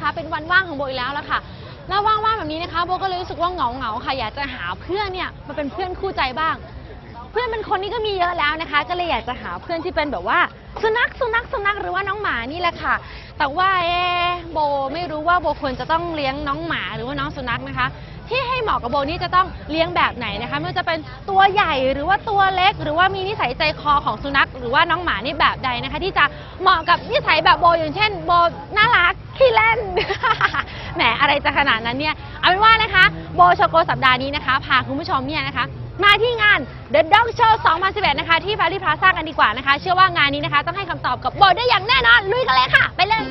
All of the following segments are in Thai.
คะ เป็นวันว่างของโบอีกแล้วละค่ะ แล้วว่างๆแบบนี้นะคะโบก็เลยรู้สึกว่าเหงาเหงาๆค่ะ อยากจะหาเพื่อนเนี่ยมาเป็นเพื่อนคู่ใจบ้าง เพื่อนเป็นคนนี้ก็มีเยอะแล้วนะคะ ก็เลยอยากจะหาเพื่อนที่เป็นแบบว่า สุนัขสุนัขสุนัขหรือว่าน้องหมานี่แหละค่ะ แต่ว่าเอะโบไม่รู้ว่าโบควรจะต้องเลี้ยงน้องหมาหรือว่าน้องสุนัขนะคะ ที่ให้เหมาะกับโบนี่จะต้องเลี้ยงแบบไหนนะคะไม่ว่าจะเป็นตัวใหญ่หรือว่าตัวเล็ก หรือว่ามีนิสัยใจคอของสุนัข หรือว่าน้องหมานี่แบบใดนะคะ ที่จะเหมาะกับนิสัยแบบโบอย่างเช่น โบน่ารักขี้เล่น แหมอะไรจะขนาดนั้นเนี่ยเอาเป็นว่านะคะ โบโชโกสัปดาห์นี้นะคะพาคุณผู้ชมเนี่ยนะคะมาที่งาน The Dog Show 2011 นะคะ ที่ Valley Plaza กันดีกว่านะคะ เชื่อว่างานนี้นะคะ ต้องให้คำตอบกับโบได้อย่างแน่นอน ลุยกันเลยค่ะ ไปเลย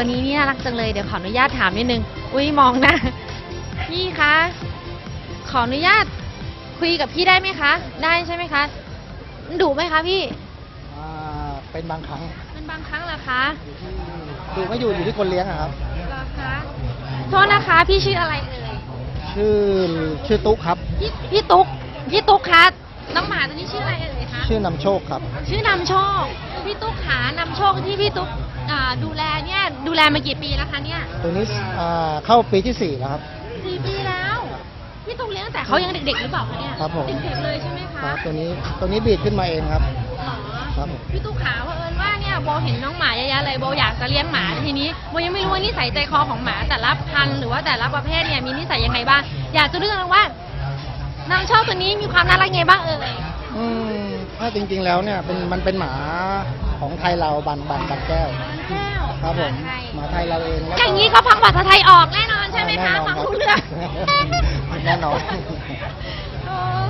ตัวนี้นี่น่ารักจังเลยเดี๋ยวขออนุญาตถามนิดนึง อุ้ยมองหนะพี่คะขออนุญาตคุยกับพี่ได้ไหมคะ ได้ใช่ไหมคะดุไหมคะพี่อ่าเป็นบางครั้งมันบางครั้งเหรอคะดูไม่อยู่อยู่ที่คนเลี้ยงอะครับ เหรอคะโทษนะคะ พี่ชื่ออะไรเอ่ยชื่อชื่อตุ๊กครับ พี่พี่ตุ๊กพี่ตุ๊กคะน้องหมาตัวนี้ชื่ออะไรเอ่ยคะชื่อนำโชคครับ ชื่อนำโชค พี่ตุ๊กหานำโชคที่พี่ตุ๊กอ่าดูแลเนี่ยดูแลมากี่ปีแล้วคะเนี่ยตัวนี้อ่าเข้าปีที่สี่แล้วครับ สี่ปีแล้วพี่ตุ๊กเลี้ยงตั้งแต่เขายังเด็กๆหรือเปล่าคะเนี่ยครับผม เด็กๆเลยใช่ไหมคคะรับตัวนี้ตัวนี้บีดขึ้นมาเองครับอ๋อครับผม พี่ตุ๊กขาเพราะเอิญว่าเนี่ยโบเห็นน้องหมาเยอะๆเลยโบอยากจะเลี้ยงหมาทีนี้โบยังไม่รู้ว่านิสัยใจคอของหมาแต่ละพันธุ์หรือว่าแต่ละประเภทเนี่ยมีนิสัยยังไงบ้างอยากจะเลือกว่านำโชคตัวนี้มีความน่ารักไงบ้างเอ่ย อืมถ้าจริงๆแล้วเนี่ยเป็นมันเป็นหมาของไทยเราบันบันบันแก้วแก้ว ครับผมไทยหมาไทยเราเองแล้วอย่างนี้เขาฟังภาษาไทยออกแน่นอนใช่ไหมคะแน่นอนฟังครับรู้เรื่องแน่นอนเออ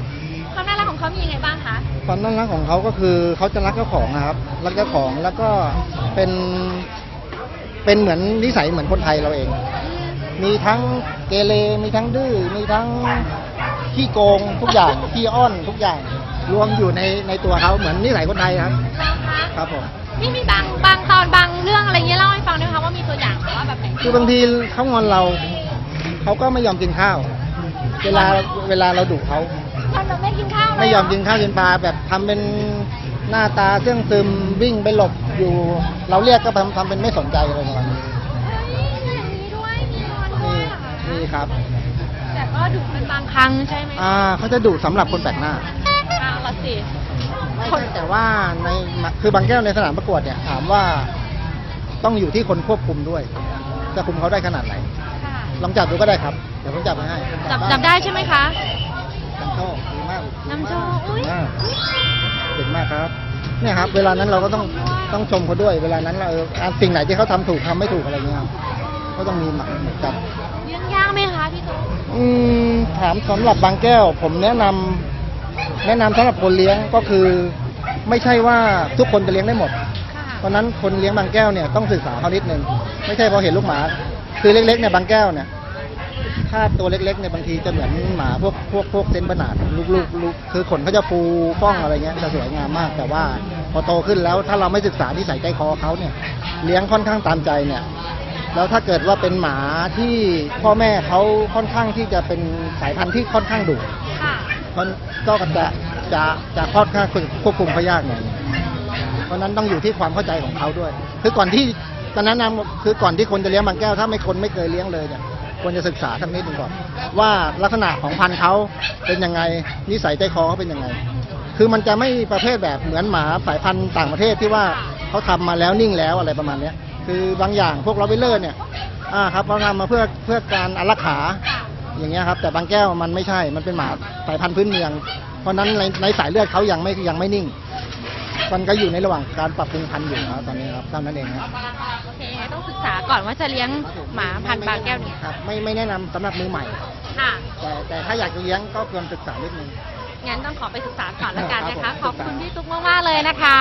ความน่ารักของเขามียังไงบ้างคะความน่ารักของเขาก็คือเขาจะรักเจ้าของนะครับรักเจ้าของแล้วก็เป็นเป็นเหมือนนิสัยเหมือนคนไทยเราเอง มีทั้งเกเรมีทั้งดื้อมีทั้งขี้โกงทุกอย่างขี้อ้อนทุกอย่าง รวมอยู่ในในตัวเขาเหมือนนิสัยคนไทยครับนะคะครับผมนี่มีบางบางตอนบางเรื่องอะไรเงี้ยเล่าให้ฟังด้วยค่ะว่ามีตัวอย่างแบบว่าแบบไหนคือบางทีเขางอนเราเขาก็ไม่ยอมกินข้าว เวลาเวลาเราดุเขาตอนแบบไม่กินข้าวเลยไม่ยอมกินข้าวกินปลาแบบทำเป็นหน้าตาเครื่องซึมวิ่งไปหลบอยู่ เราเรียกก็ทำทำเป็นไม่สนใจอะไรประมาณนี้เฮ้ยมีอย่างนี้ด้วยมีงอนด้วยเหรอคะนี่ครับ แต่ก็ดุเป็นบางครั้งใช่ไหมอ่าเขาจะดุสำหรับคนแปลกหน้า อ้าวละสิคนแต่ว่าในคือบางแก้วในสนามประกวดเนี่ยถามว่าต้องอยู่ที่คนควบคุมด้วย จะคุมเขาได้ขนาดไหนค่ะลองจับดูก็ได้ครับ เดี๋ยวผมจับมาให้จับจับได้ใช่ไหมคะนำโชคดีมากนำโชคอุ๊ยมากเก่งมากครับเนี่ยครับ เวลานั้นเราก็ต้องต้องชมเขาด้วย เวลานั้นเราเอออะสิ่งไหนที่เขาทำถูกทำไม่ถูกอะไรเงี้ยครับก็ต้องมีหมักจับเลี้ยงยากไหมคะพี่ตุ๊กอืมถามสำหรับบางแก้ว ผมแนะนำ แนะนำสำหรับคนเลี้ยงก็คือ ไม่ใช่ว่าทุกคนจะเลี้ยงได้หมดค่ะเพราะฉะนั้นคนเลี้ยงบางแก้วเนี่ยต้องศึกษาเขานิดนึงไม่ใช่พอเห็นลูกหมาคือเล็กๆเนี่ยบางแก้วเนี่ยถ้าตัวเล็กๆเนี่ยบางทีจะเหมือนหมาพวกพวกพวกเซนต์บานาร์ดลูกๆลูกคือขนเขาจะฟูฟ่องอะไรเงี้ยจะสวยงามมาก แต่ว่าพอโตขึ้นแล้วถ้าเราไม่ศึกษานิสัยใจคอเขาเนี่ย เลี้ยงค่อนข้างตามใจเนี่ย แล้วถ้าเกิดว่าเป็นหมาที่พ่อแม่เขาค่อนข้างที่จะเป็นสายพันธุ์ที่ค่อนข้างดุค่ะ มันก็จะจะจะค่อนข้างควบคุมเขายากหน่อยเพราะนั้นต้องอยู่ที่ความเข้าใจของเขาด้วย คือก่อนที่ตอนนั้นนะคือก่อนที่คนจะเลี้ยงบางแก้ว ถ้าไม่คนไม่เคยเลี้ยงเลยเนี่ยควรจะศึกษาสักนิดหนึงก่อน ว่าลักษณะของพันธุ์เขาเป็นยังไงนิสัยใจคอเขาเป็นยังไง คือมันจะไม่ประเภทแบบเหมือนหมาสายพันธุ์ต่างประเทศที่ว่าเขาทำมาแล้วนิ่งแล้วอะไรประมาณเนี้ยคือบางอย่างพวกลอเวลเลอร์เนี่ยอ่าครับเราทำมาเพื่อเพื่อการอารักขา อย่างเงี้ยครับแต่บางแก้วมันไม่ใช่ มันเป็นหมาสายพันธุ์พื้นเมือง เพราะฉะนั้นในในสายเลือดเขายังไม่ยังไม่นิ่ง มันก็อยู่ในระหว่างการปรับปรุงพันธุ์อยู่ครับตอนนี้ครับเท่านั้นเองครับโอเคต้องศึกษาก่อนว่าจะเลี้ยงหมาพันธุ์บางแก้วเนี่ยครับไม่ไม่แนะนำสำหรับมือใหม่ ค่ะ แต่แต่ถ้าอยากจะเลี้ยงก็ควรศึกษานิดนึง งั้นต้องขอไปศึกษาก่อนละกันนะคะครับขผม อบคุณพี่ตุ๊กมากๆเลยนะคะ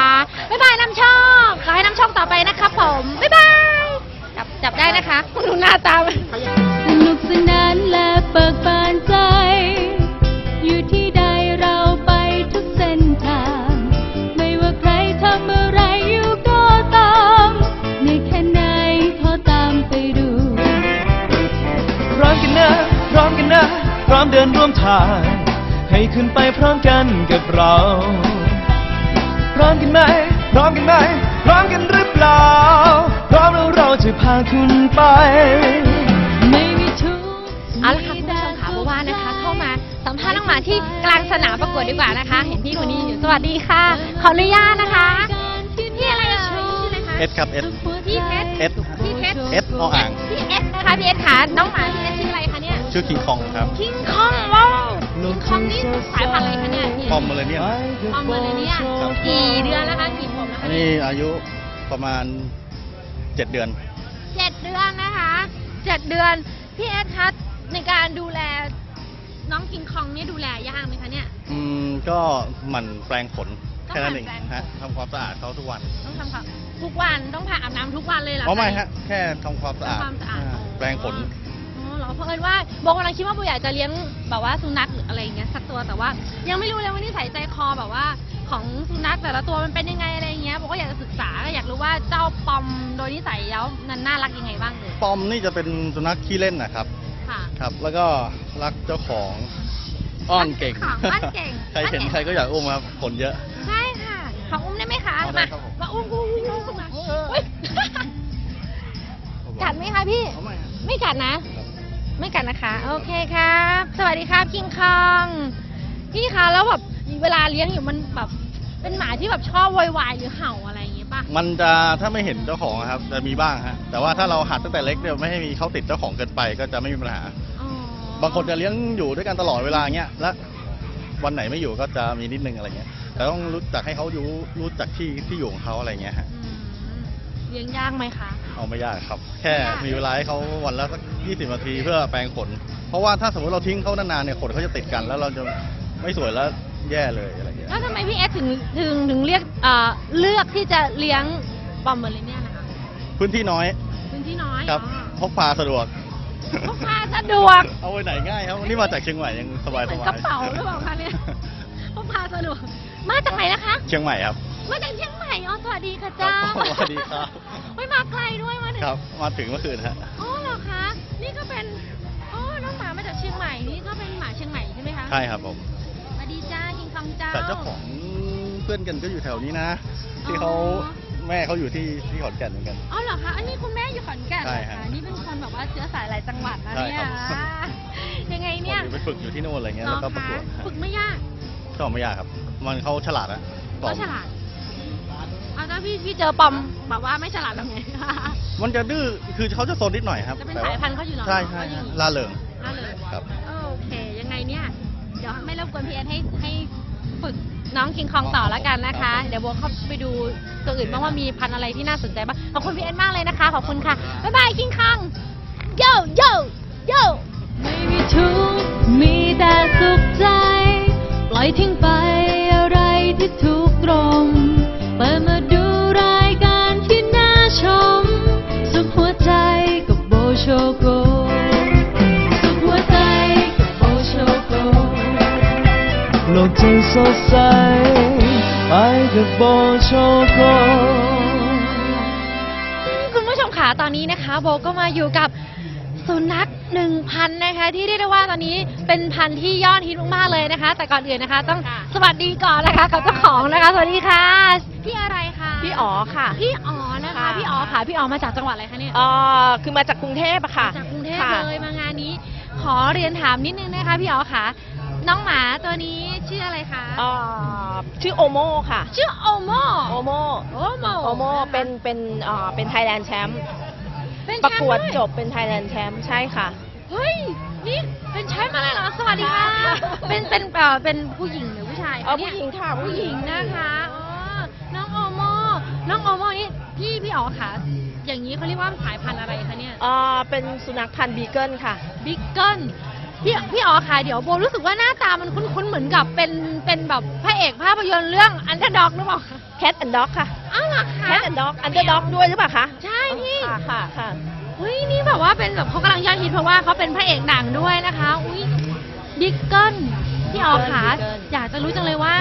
บ๊ายบายน้ำโชคขอให้น้ำโชคต่อไปนะครับผม บ๊ายบาย จับจับได้นะคะดูหน้าตามันสนุ กสนานและเบิกบานใจ อยู่ที่ใดเราไปทุกเส้นทาง ไม่ว่าใครทำอะไรอยู่ก็ตามในแค่ไหนขอตามไปดูพร้อมกันนะพร้อมกันนะพร้อมเดินร่วมทาง ให้ขึ้นไปพร้อมกันกับเราพร้อมกันไหมพร้อมกันไหมพร้อมกันหรือเปล่า พร้อมแล้วเราจะพาคุณไป ที่กลางสนามประกวดดีกว่านะคะ เห็นพี่คนนี้อยู่สวัสดีค่ะ ขออนุญาตนะคะพี่อะไรเอ่ยชื่ออะไรคะเอสครับเอสพี่เพชรเอสพี่เพชรเอสออ่างพี่เอสนะคะพี่เอสค่ะน้องหมาพี่เอสชื่ออะไรคะเนี่ยชื่อคิงคองครับคิงคองว้าวคิงคองนี่สายพันธุ์อะไรคะเนี่ยพี่ปอมเมอร์เนียนปอมเมอร์เรเนียนกี่เดือนแล้วคะกี่ผมแล้วอัคะนเนี่ยนี้อายุประมาณเจ็ดเดือนเจ็ดเดือนนะคะเจ็ดเดือนพี่เอสคะในการดูแล น้องคิงคองเนี่ยดูแลยากไหมคะเนี่ย อืมก็หมันแปลงขนต้องแค่นั้นเองหมั่นแปรงขนฮะทำความสะอาดเขาทุกวันต้องทำค่ะทุกวันต้องผ่าอาบน้ำทุกวันเลยเหรออ๋อไม่คะฮะแค่ทำความสะอาดทำความสะอาดอ่าแปลงขน อ๋อเหรอเพราะเอิญว่าบอกกำลังคิดว่าโบอยากจะเลี้ยงแบบว่าสุนัขหรืออะไรอย่างเงี้ยสักตัวแต่ว่า ยังไม่รู้เลยว่านิสัยใจคอแบบว่า ของสุนัขแต่ละตัวมันเป็นยังไงอะไรอย่างเงี้ยโบก็อยากจะศึกษาอยากรู้ว่าเจ้าปอมโดยนิสัยแล้วนันน่ารักยังไงบ้างเลย ปอมนี่จะเป็นสุนัขขี้เล่นนะครับ ค่ะ ครับ แล้วก็รักเจ้าของอ้อนเก่งรักเจ้าของอ้อนเก่ง ใครเห็นอ้อนเก่งใครก็อยากอุ้มครับขนเยอะ ใช่ค่ะขออุ้มได้ไหมคะเอาได้มาครับผมมาอุ้มอุ้มอุ้มอุ้มมาอุ๊ยกัดไหมคะพี่เอาไม่ฮะไม่กัดนะครับไม่กัดนะคะ โอเคครับ สวัสดีครับคิงคองพี่คะแล้วแบบเวลาเลี้ยงอยู่มันแบบเป็นหมาที่แบบชอบโวยวายหรือเห่าอะไรอย่างเงี้ยป่ะ มันจะถ้าไม่เห็นเจ้าของอะครับจะมีบ้างฮะแต่ว่าถ้าเราหัดตั้งแต่เล็กเนี่ยไม่ให้มีเขาติดเจ้าของเกินไปก็จะไม่มีปัญหา อ๋อบางคนจะเลี้ยงอยู่ด้วยกันตลอดเวลาเงี้ยแล้ววันไหนไม่อยู่ก็จะมีนิดนึงอะไรเงี้ยแต่ต้องรู้จักให้เขารู้รู้จักที่ที่อยู่ของเขาอะไรเงี้ยฮะอืมเลี้ยงยากไหมคะ เอาไม่ยากครับ แค่มีเวลาให้เขาวันละสักยี่สิบนาทีเพื่อแปรงขน เพราะว่าถ้าสมมติเราทิ้งเขานานๆเนี่ยขนเขาจะติดกันแล้วเราจะไม่สวยแล้ว แย่เลยอะไรเงี้ยแล้วทำไมพี่เอสถึงถึงถึงเรียกเอ่อเลือกที่จะเลี้ยงปอมเบอร์เลเนียนะคะพื้นที่น้อยพื้นที่น้อยครับอ๋อพกพาสะดวก พกพาสะดวก เอาไปไหนง่ายครับวันนี้มาจากเชียงใหม่ยังสบายเหสมือนบายกระเป๋าหรือเปล่าคะเนี่ย พกพาสะดวก มาจากไหนนะคะ เชียงใหม่ครับ มาจากเชียงใหม่อ๋อสวัสดีค่ะเจ้าครับสวัสดีครับไม่มาไกลด้วยมาถึง ครับ มาถึงเมื่อคืนฮะอ๋อเหรอคะ นี่ก็เป็น อ๋อ น้องหมามาจากเชียงใหม่ นี่ก็เป็นหมาเชียงใหม่ใช่ไหมคะใช่ครับผม สวัสดีจ้า กิงคองเจ้าแต่เจ้าของเพื่อนกันก็อยู่แถวนี้นะ ที่เขาอ๋อแม่เขาอยู่ที่ที่ขอนแก่นเหมือนกัน อ๋อเหรอคะอันนี้คุณแม่อยู่ขอนแก่นเหรใช่อฮะคะนี่เป็นคนแบบว่าเชื้อสายหลายจังหวัดนะใช่เนี่ยครับยังไงเนี่ยผมไปฝึกอยู่ที่นู่นอะไรเงี้ยแล้วก็ประกวดน้องคะฝึกไม่ยากก็ไม่ยากครับ มันเขาฉลาดอะปอก็มฉลาดเอาถ้าพี่พี่เจอปอมแบบว่าไม่ฉลาดทำไง มันจะดื้อคือเขาจะโซนนิดหน่อยครับจะเป็นแต่สาว่ยพันธุ์เขาอยู่เหรอใช่ใช่เขาอยู่ ล่าเริง น่าเลยครับ โอเค ยังไงเนี่ย เดี๋ยวไม่รบกวนพี่เอ็นให้ให้ ฝึกน้องคิงคองต่อแล้วกันนะคะ เดี๋ยวโบเข้าไปดูตัวอื่นบ้างว่ามีพันธุ์อะไรที่น่าสนใจบ้างขอบคุณพี่เอ็นมากเลยนะคะ ขอบคุณค่ะ บ๊ายบายคิงคองโยโยโยไม่มีทุกข์มีแต่สุขใจ ปล่อยทิ้งไป โลกจะสดใสไปกับโบโชโกคุณผู้ชมขาตอนนี้นะคะ โบก็มาอยู่กับสุนัขหนึ่งพันนะคะ ที่เรียกได้ว่าตอนนี้เป็นพันธุ์ที่ยอดฮิตมากๆเลยนะคะ แต่ก่อนอื่นนะคะ ต้องสวัสดีก่อนนะคะกับเจ้าของนะคะสวัสดีค่ะพี่อะไรคะพี่อ๋อค่ะ พี่อ๋อนะคะค่ะพี่อ๋อค่ะพี่อ๋อมาจากจังหวัดอะไรคะเนี่ยเอ่อคือมาจากกรุงเทพอะค่ะมาจากกรุงเทพค่ะเลยมางานนี้ ขอเรียนถามนิดนึงนะคะ พี่อ๋อค่ะ น้องหมาตัวนี้ชื่ ออะไรคะอ่าชื่อโอโมค่ะ ชื่อโอโมโอโมโอโมโอโมเป็นเป็นอ่าเป็นไทยแลนด์แชมป์เป็นแชประมป์กวดด้วยจบเป็นไทยแลนด์แชมป์ใช่ค่ะ เฮ้ย นี่เป็นแชมป์อะไรเหรอ สวัสดีค่ะค่ะเป็นเป็นเอ่อเป็นผู้หญิงหรือผู้ชายเออเนี่ยผู้หญิงค่ะผู้หญิงนะคะอ๋อน้องโอโมน้องโอโมนี่พี่พี่อ๋อค่ะ อย่างนี้เขาเรียกว่าสายพันธุ์อะไรคะเนี่ยอ่าเป็นสุนัขพันธุ์บีเกิลค่ะ บิ๊กเกิล พี่พี่อ๋อค่ะเดี๋ยวโบรู้สึกว่าหน้าตามันคุ้นๆเหมือนกับเป็นเป็นแบบพระเอกภาพยนตร์เรื่องอันเดอร์ด็อกหรือเปล่าคะ Cat and Dog ค่ะ อ้าวเหรอคะ Cat and Dog Underdog ด้วยหรือเปล่าคะใช่พี่ ค่ะค่ะค่ะเฮ้ยนี่แบบว่าเป็นแบบเขากำลังยอดฮิตเพราะว่าเขาเป็นพระเอกหนังด้วยนะคะ อุ้ยบิ๊กเกิลพี่อ๋อค่ะ Biggle อยากจะรู้จังเลยว่า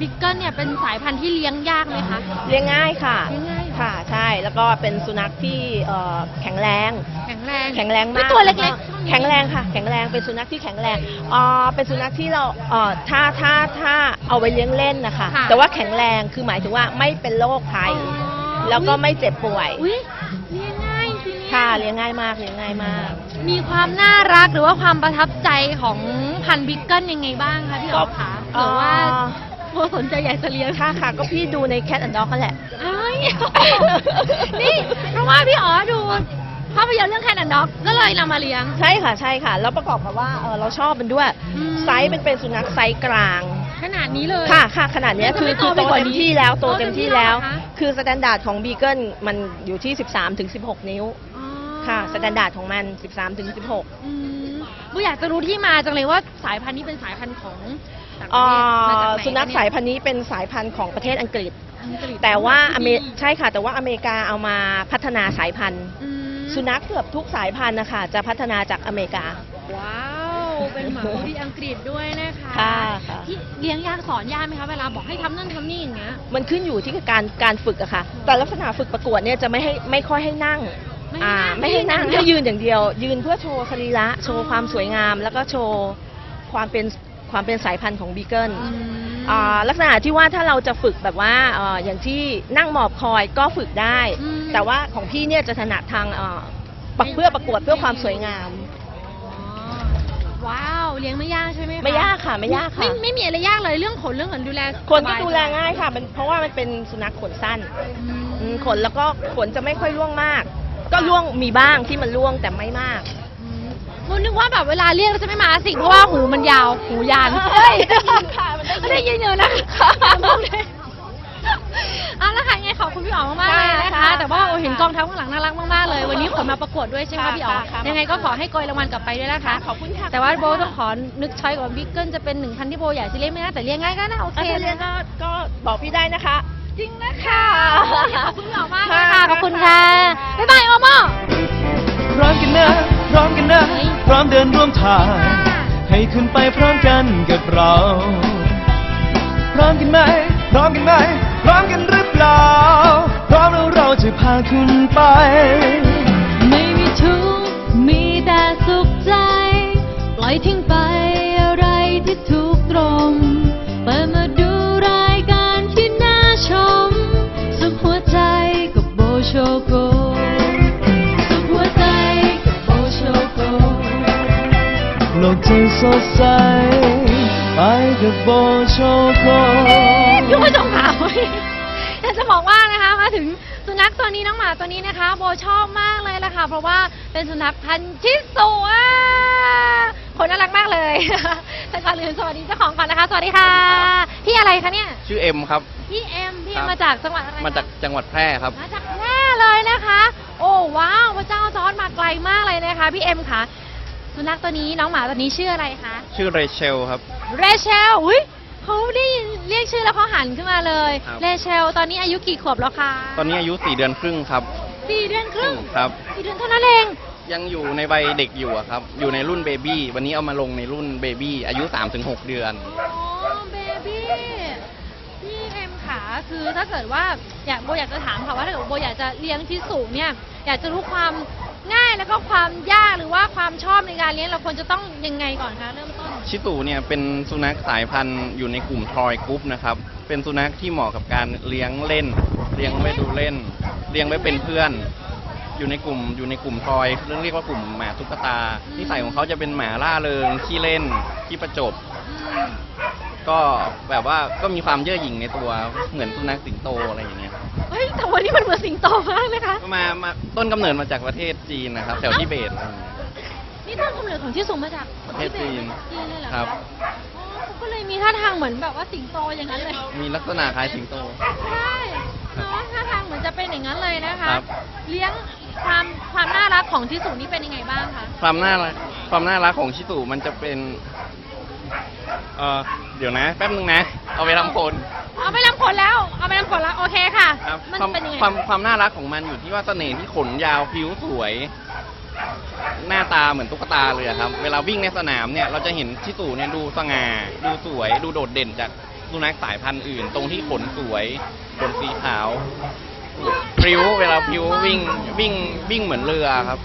บิ๊กเกิลเนี่ยเป็นสายพันธุ์ที่เลี้ยงยากไหมคะ เลี้ยงง่ายค่ะ เลี้ยงง่าย ค่ะ ใช่ แล้วก็เป็นสุนัขที่เอ่อแข็งแรง แข็งแรงแข็งแรงมากตัวเล็กแข็งแรงค่ะ แข็งแรงเป็นสุนัขที่แข็งแรงอ่าเป็นสุนัขที่เราเอ่อถ้าถ้าถ้าเอาไว้เลี้ยงเล่นนะคะค่ะแต่ว่าแข็งแรงคือหมายถึงว่าไม่เป็นโรคภัยอ๋อแล้วก็ไม่เจ็บป่วยอุ้ยเลี้ยงง่ายจริงๆค่ะเลี้ยงง่ายมากเลี้ยงง่ายมาก มีความน่ารักหรือว่าความประทับใจของพันธุ์บิ๊กเกิลยังไงบ้างคะพี่อ๋อคะหรือว่าโบสนใจอยากจะเลี้ยงค่ะค่ะ ก็พี่ดูใน Cat and Dog กันแหละเอ้ยนี่ เพราะว่าพี่อ๋อดู ภาพยนตร์เรื่องแคนนด็อกก็เลยนำมาเลี้ยง ใช่ค่ะใช่ค่ะ แล้วประกอบกับว่าเออเราชอบมันด้วยอืม ไซส์เป็นเป็นสุนัขไซส์กลาง ขนาดนี้เลย ค่ะค่ะขนาดเนี้ยมันจะคือไม่คือโตโตไปกว่าเต็มนี้ที่แล้วโตโตเต็เต็มมที่ที่แล้วแล้วเหรอคะ คือสแตนดาร์ดของบีเกิลมันอยู่ที่ 13ถึง16 นิ้วอ๋อค่ะสแตนดาร์ดของมัน 13ถึง16อืมบูอยากจะรู้ที่มาจังเลยว่าสายพันธุ์นี้เป็นสายพันธุ์ของต่างประอ่เทศมาจากาไหนสุนัขคะสายพันธุ์นี้เป็นสายพันธุ์ของประเทศอังกฤษ อังกฤษแต่ว่าอเมดีใช่ค่ะ แต่ว่าอเมริกาเอามาพัฒนาสายพันธุ์ อืม สุนัขเกือบทุกสายพันธุ์นะคะจะพัฒนาจากอเมริกา ว้าว เป็นหมาบูที่อังกฤษด้วยนะคะค่ะค่ะ ที่เลี้ยงยากสอนยากไหมคะเวลาบอกให้ทำนั่นทำนี่อย่างเงี้ย มันขึ้นอยู่ที่การการฝึกอะค่ะ แต่ลักษณะฝึกประกวดเนี่ยจะไม่ให้ไม่ค่อยให้นั่งไม่อ่าให้นั่งไม่ให้นั่งให้ให้ยืยืนนอย่างเดียว ยืนเพื่อโชว์สรีระโชว์ความสวยงาม แล้วก็โชว์ความเป็นความเป็นสายพันธุ์ของบีเกิล อืม อ่าลักษณะที่ว่าถ้าเราจะฝึกแบบว่าเอ่ออย่างที่นั่งหมอบคอยก็ฝึกได้ อืม แต่ว่าของพี่เนี่ยจะถนัดทางเอ่อปักเพื่อประกวดเพื่อความสวยงาม อ๋อว้าวเลี้ยงไม่ยากใช่ไหมคะไม่ยากค่ะไม่ยากค่ะ ไม่ไม่มีอะไรยากเลยเรื่องขนเรื่องขนดูแลขนก็สบายดูแลง่ายค่ะมันเพราะว่ามันเป็นสุนัขขนสั้นอืมอืมขนแล้วก็ขนจะไม่ค่อยร่วงมาก ก็ร่วงมีบ้างที่มันร่วงแต่ไม่มาก อืมโมนึกว่าแบบเวลาเรียกเราจะไม่มาสิเพราะว่าหูมันยาวหูยานเฮ้ยได้ยินค่ะมันได้ยินไม่ได้ยินเยอะนะคะ วันนี้ขนมาประกวดด้วยใช่ไหมคะค่ะพี่อ๋อค่ะ ยังไงก็ขอให้โกยรางวัลกลับไปด้วยนะคะ ขอบคุณค่ะแต่ว่าโบต้องขอนึกช้อยก่อนบิ๊กเกิลจะเป็นหนึ่งพันที่โบอยากจะเลี้ยงไม่ได้แต่เลี้ยงง่ายก็น่าโอเคเถ้าเรียนนะก็ก็บอกพี่ได้นะคะ จริงนะคะค่ะขอบคุณพี่อ๋อมากเลยค่ะขอบคุณค่ะค่ะบ๊ายบายโอโม พร้อมกันนะพร้อมกันนะเฮ้ย พร้อมเดินร่วมทาง ให้คุณไปพร้อมกันกับเรา พร้อมกันไหมพร้อมกันไหม พร้อมกันหรือเปล่า พร้อมแล้วเราจะพาคุณไป ไม่มีทุกข์มีแต่สุขใจ ปล่อยทิ้งไปอะไรที่ทุกตรง เปิดมาดูรายการที่น่าชม สุขหัวใจกับโบโชโก สุขหัวใจกับโบโชโก โลกจะสดใส ไปกับโบโชโกยุ่งไม่ มาถึงสุนัขตัวนี้น้องหมาตัวนี้นะคะ โบชอบมากเลยล่ะค่ะ เพราะว่าเป็นสุนัขพันธุ์ชิสุอะคนน่ารักมากเลย แต่ก่อนอื่นสวัสดีเจ้าของก่อนนะคะ สวัสดีค่ะ พี่อะไรคะเนี่ย ชื่อเอ็มครับ พี่เอ็มพี่ครัเอ็มบมาจากจังหวัดอะไรคะมาจากจังหวัดแพร่ครับ มาจากแพร่เลยนะคะ โอ้ว้าวพระเจ้าจอร์ดมาไกลมากเลยนะคะ พี่เอ็มค่ะ สุนัขตัวนี้น้องหมาตัวนี้ชื่ออะไรคะ ชื่อเรเชลครับ เรเชล อุ้ยเขาได้ยิน เรียกชื่อแล้วเขาหันขึ้นมาเลยครับเรเชลตอนนี้อายุกี่ขวบแล้วคะตอนนี้อายุ 4 เดือนครึ่งครับ สี่เดือนครึ่งครับ สี่เดือนเท่านั้นเอง ยังอยู่ในวัยเด็กอยู่อะครับ อยู่ในรุ่นเบบี้ วันนี้เอามาลงในรุ่นเบบี้อายุ 3-6 เดือน อ๋อเบบี้พี่เอ็มขาคือถ้าเกิดว่าอยากโบอยากจะถามค่ะว่าถ้าเกิดโบอยากจะเลี้ยงที่สูงเนี่ย อยากจะรู้ความง่ายแล้วก็ความยากหรือว่าความชอบในการเลี้ยงเราควรจะต้องยังไงก่อนคะเริ่มต้น ชิตุเนี่ยเป็นสุนัขสายพันธุ์อยู่ในกลุ่มทรอยกรุ๊ปนะครับ เป็นสุนัขที่เหมาะกับการเลี้ยงเล่น เลี้ยงไว้ดูเล่น เลี้ยงไว้เป็นเพื่อน อยู่ในกลุ่มอยู่ในกลุ่มทรอยเรื่องเรียกว่ากลุ่มหมาตุ๊กตานิสัยของเขาจะเป็นหมาล่าเริงขี้เล่นขี้ประจบอืมก็แบบว่าก็มีความเย่อหยิ่งในตัวเหมือนสุนัขสิงโตอะไรอย่างเงี้ยเฮ้ยแต่วันนี้มันเหมือนสิงโตมากเลยคะก็มามาต้นกำเนิดมาจากประเทศจีนนะครับแถวทิเบตอะไรอย่างเงี้ย นี่ต้นกำเนิดของที่สูงมาจากประเทศจีนจีนเลยเหรอครับอ๋อเขาก็เลยมีท่าทางเหมือนแบบว่าสิงโตอย่างนั้นเลย มีลักษณะคล้ายสิงโต ใช่เนาะท่าทางเหมือนจะเป็นอย่างนั้นเลยนะคะ ครับ เลี้ยงความความน่ารักของที่สูงนี่เป็นยังไงบ้างคะ ความน่ารักความน่ารักของชิสุมันจะเป็น เออเดี๋ยวนะ แป๊บนึงนะ เอาไปทำคน เอาไปลำผลแล้ว เอาไปลำผลแล้ว โอเคค่ะ ครับมันความเป็นยังไงความความน่ารักของมันอยู่ที่ว่าเสน่ห์ที่ขนยาวผิวสวย หน้าตาเหมือนตุ๊กตาเลยอะครับ เวลาวิ่งในสนามเนี่ยเราจะเห็นชิสุเนี่ยดูสง่า ดูสวย ดูโดดเด่นจากสุนัขสายพันธุ์อื่น ตรงที่ขนสวยขนสีขาวพริ้วเวลาพริ้ววิ่งวิ่งวิ่งเหมือนเรือครับ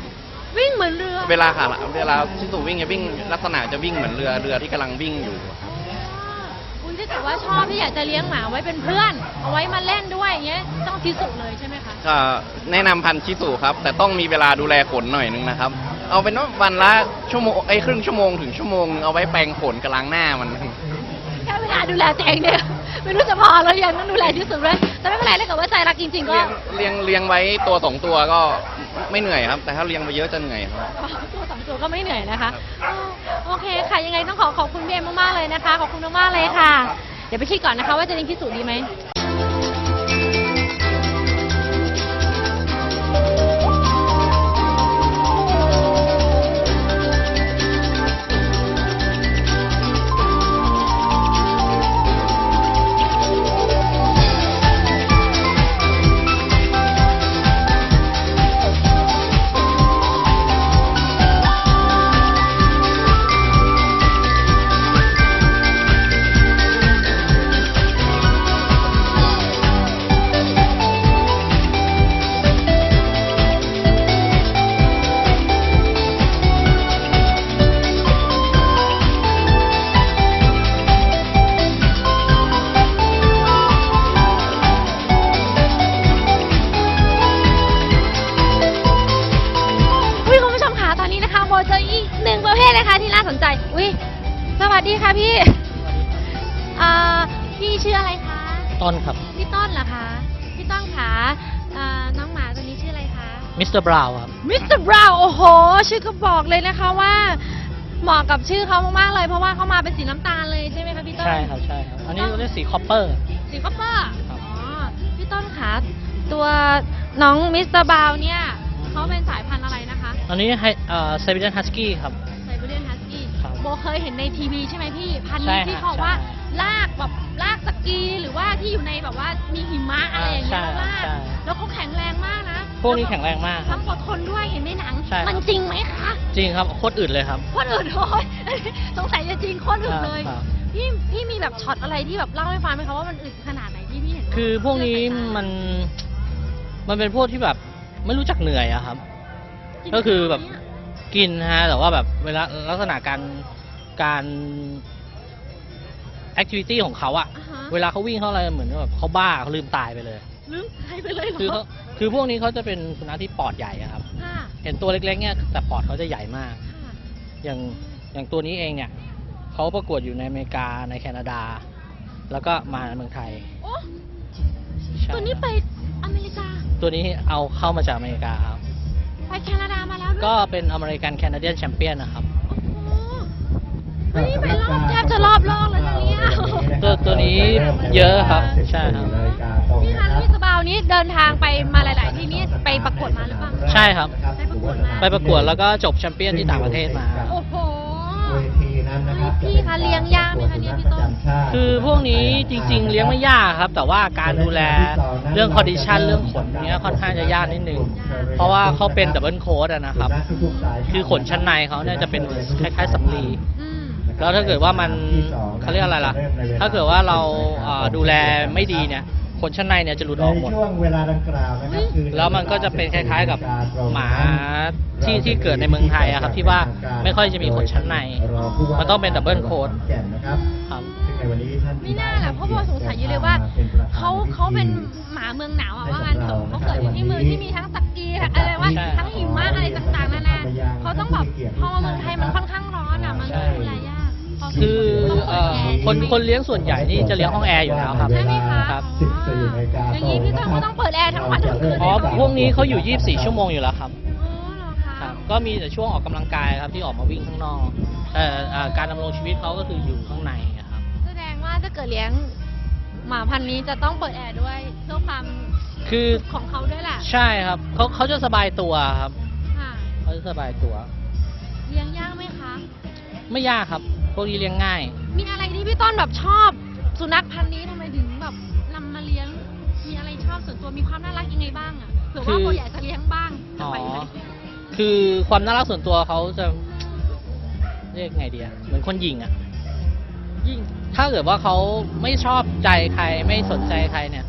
วิ่งเหมือนเรือ เวลาค่ะเวลาชิสุวิ่งจะวิ่งลักษณะจะวิ่งเหมือนเรือเรือที่กำลังวิ่งอยู่ คุณที่สุว่าชอบที่อยากจะเลี้ยงหมาไว้เป็นเพื่อน เอาไว้มาเล่นด้วยอย่างเงี้ยต้องที่สุเลยใช่ไหมคะก็แนะนำพันธุ์ชิสุครับ แต่ต้องมีเวลาดูแลขนหน่อยนึงนะครับ เอาเป็นว่าวันละชั่วโมงไอ้ยครึ่งชั่วโมงถึงชั่วโมงนึงเอาไว้แปรงขนกับล้างหน้ามัน แค่เวลาดูแลตัวเองเนี่ยไม่รู้จะพอแล้วยังต้องดูแลที่สุดเลยแต่ไม่เป็นไรถ้าเกิดว่าใจรักจริง ๆ ก็ เลี้ยงเลี้ยงเลี้ยงไว้ตัวสองตัวก็ ไม่เหนื่อยครับ แต่ถ้าเลี้ยงไปเยอะจะเหนื่อยครับ ตัวสองตัวก็ไม่เหนื่อยนะคะโอเคค่ะยังไงต้องขอขอบคุณพี่เอมมากๆเลยนะคะ ขอบคุณมากๆเลยค่ะ เดี๋ยวไปคิดก่อนนะคะ ว่าจะเลี้ยงพิสูจน์ดีไหม สวัสดีค่ะพี่อ่าพี่ชื่ออะไรคะ ต้นครับ พี่ต้นเหรอคะ พี่ต้นคะอ่าน้องหมาตัวนี้ชื่ออะไรคะ มิสเตอร์บราวน์ครับ มิสเตอร์บราวน์โอ้โห ชื่อก็บอกเลยนะคะว่าเหมาะกับชื่อเขามากๆเลย เพราะว่าเขามาเป็นสีน้ำตาลเลยใช่ไหมคะพี่ต้น ใช่ครับ ใช่ครับ อันนี้เรียกสีคอปเปอร์ สีคอปเปอร์ครับ อ๋อ พี่ต้นคะ ตัวน้องมิสเตอร์บราวน์เนี่ยเขาเป็นสายพันธุ์อะไรนะคะ อันนี้ให้เอ่อไซบีเรียนฮัสกี้ครับ โบเคยเห็นในทีวีใช่ไหมพี่ พันธุ์ใช่นี้ฮะที่เขาบอกว่าใช่ลากแบบลากสกีหรือว่าที่อยู่ในแบบว่ามีหิมะอะไรอย่างเงี้ยอ่าแล้วลากใช่ แล้วเขาแข็งแรงมากนะพวกนี้แข็งแรงมากคทั้รับงอดทนด้วยเห็นในหนัง ใช่ครับ มันจริงไหมคะ จริงครับโคตรอึดเลยครับ คนอื่นโอ้ยสงสัยจะจริงโคนอื่นเลย ครับ พี่พี่มีแบบช็อตอะไรที่แบบเล่าให้ฟังไหมคะว่ามันอึดขนาดไหนที่พี่เห็นคือพวกนี้มันมันเป็นพวกที่แบบไม่รู้จักเหนื่อยอะครับ ก็คือแบบ กินฮะแต่ว่าแบบเวลาลักษณะการการแอคทิวิตี้ของเขาอะอ่าฮะเวลาเขาวิ่งเขาอะไรเหมือนแบบเขาบ้าเขาลืมตายไปเลย ลืมหายไปเลยเหรอคือเขาคือพวกนี้เขาจะเป็นสุนัขที่ปอดใหญ่อะครับ ค่ะเห็นตัวเล็กๆเนี่ยแต่ปอดเขาจะใหญ่มาก ค่ะอย่างอย่างตัวนี้เองเนี่ยเขาประกวดอยู่ในอเมริกาในแคนาดา แล้วก็มาเมืองไทยโอ้ใช่ตัวนี้ไปอเมริกา ตัวนี้เอาเข้ามาจากอเมริกาครับ ไปแคนาดามาแล้วด้วย ก็เป็นอเมริกันแคนาเดียนแชมเปี้ยนนะครับ โอ้เฮ้ยไปรอบแทบจะรอบโลกแล้วนะเนี่ยตัวตัวนี้เยอะครับใช่ครับพี่ฮันพี่สบาวนี้เดินทางไปมาหลาย ๆ ที่นี่ไปประกวดมาหรือเปล่าใช่ครับ ไปประกวดมา ไปประกวดแล้วก็จบแชมเปี้ยนที่ต่างประเทศมา โอ้โหเวที นั้นนะครับพี่คะเลี้ยงยากไหมคะเนี่ยพี่ต้นคือพวกนี้จริง ๆ เลี้ยงไม่ยากครับ แต่ว่าการดูแลเรื่องคอนดิชันเรื่องขนเนี้ยค่อนข้างจะยากนิดนึงเพราะว่าเขาเป็นดับเบิลโค้ดอะนะครับ คือขนชั้นในเขาเนี่ยจะเป็นคล้ายๆสำลีอืมแล้วถ้าเกิดว่ามันเขาเรียกอะไรล่ะ ถ้าเกิดว่าเราเอ่อดูแลไม่ดีเนี่ย ขนชั้นในเนี่ยจะหลุดออกหมด ในช่วงเวลาดังกล่าวนะครับคือแล้วมันก็จะเป็นคล้าย ๆกับหมาที่ที่เกิดในเมืองไทยอะครับ ที่ว่าไม่ค่อยจะมีขนชั้นใน มันต้องเป็นดับเบิลโค้ดแก่นนะครับครับซึ่งในวันนี้ท่านไม่น่าแหละเพราะโบสงสัยอยู่เลยว่าเขาเขาเป็นหมาเมืองหนาวอะว่างั้นเถอะเขาเกิดอยู่ที่เมืองที่มีทั้งสกีอะไรว่าใช่ทั้งหิมะอะไรต่างๆนานาเขาต้องแบบพอมาเมืองไทยมันค่อนข้างร้อนอะมันก็ดูแลยากพอ คือต้องเอ่อคนคนเลี้ยงส่วนใหญ่นี่จะเลี้ยงห้องแอร์อยู่แล้วครับใช่ไหมคะครับอย่างนี้พี่ต้นก็ต้องเปิดแอร์ทั้งวันทั้งคืนอ๋อพวกนี้เขาอยู่ 24 ชั่วโมงอยู่แล้วครับอ๋อเหรอคะครับก็มีแต่ช่วงออกกำลังกายครับที่ออกมาวิ่งข้างนอกแต่เอ่อการดำรงชีวิตเขาก็คืออยู่ข้างในอะครับ แสดงว่าถ้าเกิดเลี้ยงหมาพันธุ์นี้จะต้องเปิดแอร์ด้วยเพื่อความคือของเขาด้วยแหละใช่ครับเขาเขาจะสบายตัวครับค่ะเขาจะสบายตัว เลี้ยงยากไหมคะ ไม่ยากครับ พวกนี้เลี้ยงง่าย มีอะไรที่พี่ต้นแบบชอบ สุนัขพันธุ์นี้ทำไมถึงแบบนำมาเลี้ยง มีอะไรชอบส่วนตัวมีความน่ารักยังไงบ้างอะเผื่อว่าคือโบอยากจะเลี้ยงบ้างจะอ๋อไหวไหมคือความน่ารักส่วนตัวเขาจะเรียกไงเดียเหมือนคนหญิงอะยิ่งถ้าเกิดว่าเขาไม่ชอบใจใครไม่สนใจใครเนี่ย